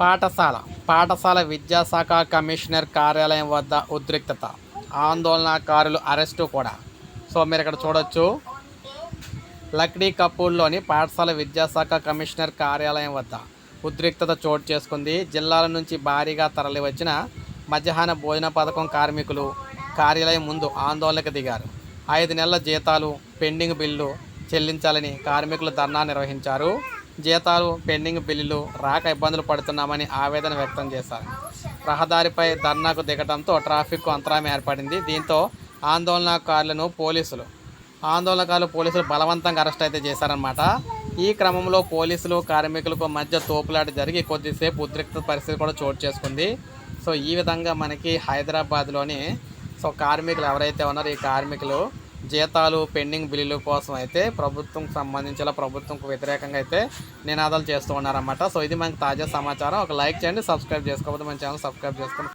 పాఠశాల పాఠశాల విద్యాశాఖ కమిషనర్ కార్యాలయం వద్ద ఉద్రిక్తత. ఆందోళనకారులు అరెస్టు కూడా. సో మీరు ఇక్కడ చూడొచ్చు. లక్డీ కపూర్లోని పాఠశాల విద్యాశాఖ కమిషనర్ కార్యాలయం వద్ద ఉద్రిక్తత చోటు చేసుకుంది. జిల్లాల నుంచి భారీగా తరలివచ్చిన మధ్యాహ్న భోజన పథకం కార్మికులు కార్యాలయం ముందు ఆందోళనకు దిగారు. ఐదు నెలల జీతాలు పెండింగ్ బిల్లు చెల్లించాలని కార్మికులు ధర్నా నిర్వహించారు. జీతాలు పెండింగ్ బిల్లులు రాక ఇబ్బందులు పడుతున్నామని ఆవేదన వ్యక్తం చేశారు. రహదారిపై ధర్నాకు దిగడంతో ట్రాఫిక్ అంతరాయం ఏర్పడింది. దీంతో ఆందోళనకారులను పోలీసులు ఆందోళనకారులు పోలీసులు బలవంతంగా అరెస్ట్ అయితే చేశారనమాట ఈ క్రమంలో పోలీసులు కార్మికులకు మధ్య తోపులాట జరిగి కొద్దిసేపు ఉద్రిక్త పరిస్థితి కూడా చోటు చేసుకుంది. సో ఈ విధంగా మనకి హైదరాబాద్లోని సో కార్మికులు ఎవరైతే ఉన్నారో ఈ కార్మికులు జీతాలు పెండింగ్ బిల్లుల కోసం అయితే ప్రభుత్వం సంబంధించిన ప్రభుత్వంకు వ్యతిరేకంగా అయితే నినాదాలు చేస్తూ ఉన్నారన్నమాట. సో ఇది మనకి తాజా సమాచారం. ఒక లైక్ చేయండి సబ్స్క్రైబ్ చేసుకోకపోతే మన ఛానల్ సబ్స్క్రైబ్ చేసుకోండి.